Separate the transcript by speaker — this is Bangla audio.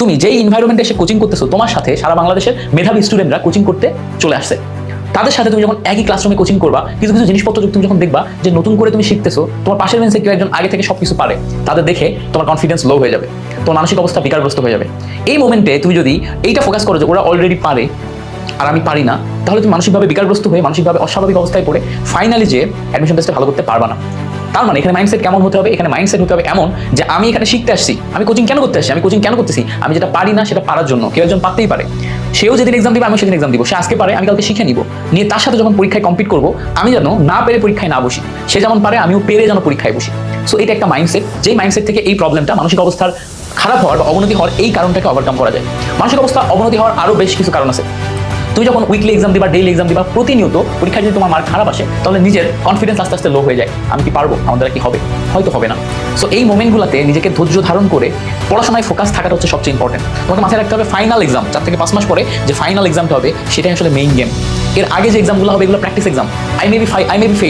Speaker 1: তুমি যেই ইনভায়রনমেন্টে এসে কোচিং করতেছো, তোমার সাথে সারা বাংলাদেশের মেধাবী স্টুডেন্টরা কোচিং করতে চলে আসছে। তাদের সাথে তুমি যখন একই ক্লাসরুমে কোচিং করবা, কিছু কিছু জিনিসপত্র তুমি যখন দেখবা যে নতুন করে তুমি শিখতেছো, তোমার পাশের বেঞ্চে কেউ একজন আগে থেকে সবকিছু পারে, তাদের দেখে তোমার কনফিডেন্স লো হয়ে যাবে, তোমার মানসিক অবস্থা বিকারগ্রস্ত হয়ে যাবে। এই মোমেন্টে তুমি যদি এইটা ফোকাস করো যে ওরা অলরেডি পারে আর আমি পারি না, তাহলে তুমি মানসিকভাবে বিকারগ্রস্ত হয়ে, মানসিকভাবে অস্বাভাবিক অবস্থায় পড়ে ফাইনালি যে অ্যাডমিশন টেস্টে ভালো করতে পারবা না। তার মানে এখানে মাইন্ডসেট কেমন হতে হবে? এখানে মাইন্ডসেট হতে হবে এমন যে আমি এখানে শিখতে আসছি। আমি কোচিং কেন করতে আসছি? আমি কোচিং কেন করতেছি? আমি যেটা পারি না, সেটা পারার জন্য। কেউ একজন পারতেই পারে। সেও যেদিন এক্সাম দিবে আমি সেদিন এক্সাম দিব। সে আজকে পারে, আমি কালকে শিখে নিব। নিয়ে তার সাথে যখন পরীক্ষায় কমপ্লিট করব, আমি যেন না পেরে পরীক্ষায় না বসি। সে যেমন পারে, আমিও পেরে যেন পরীক্ষায় বসি। সো এটা একটা মাইন্ডসেট যেই মাইন্ডসেট থেকে এই প্রবলেমটা মানসিক অবস্থার খারাপ হওয়ার বা অবনতি হওয়ার এই কারণটাকে ওভারকাম করা যায়। মানসিক অবস্থা অবনতি হওয়ার আরও বেশ কিছু কারণ আছে। তুমি যখন উইকলি এক্সাম দিবা ডেইলি এক্সাম দিবা, প্রতিনিয়ত পরীক্ষা যদি তোমার মার্ক খারাপ আসে, তাহলে নিজের কনফিডেন্স আস্তে আস্তে লো হয়ে যায়। আমি কি পারব? আমাদের কি হবে? হয়তো হবে না। সো এই মোমেন্টগুলোতে নিজেকে ধৈর্য ধারণ করে পড়াশোনায় ফোকাস থাকাটা হচ্ছে সবচেয়ে ইম্পর্টেন্ট তোমাকে মাথায় রাখতে হবে ফাইনাল এক্সাম চার থেকে পাঁচ মাস পরে যে ফাইনাল এক্সামটা হবে, সেটাই আসলে মেইন গেম এর আগে যে এক্সামগুলো হবে, এগুলো practice exam I may be I may be fail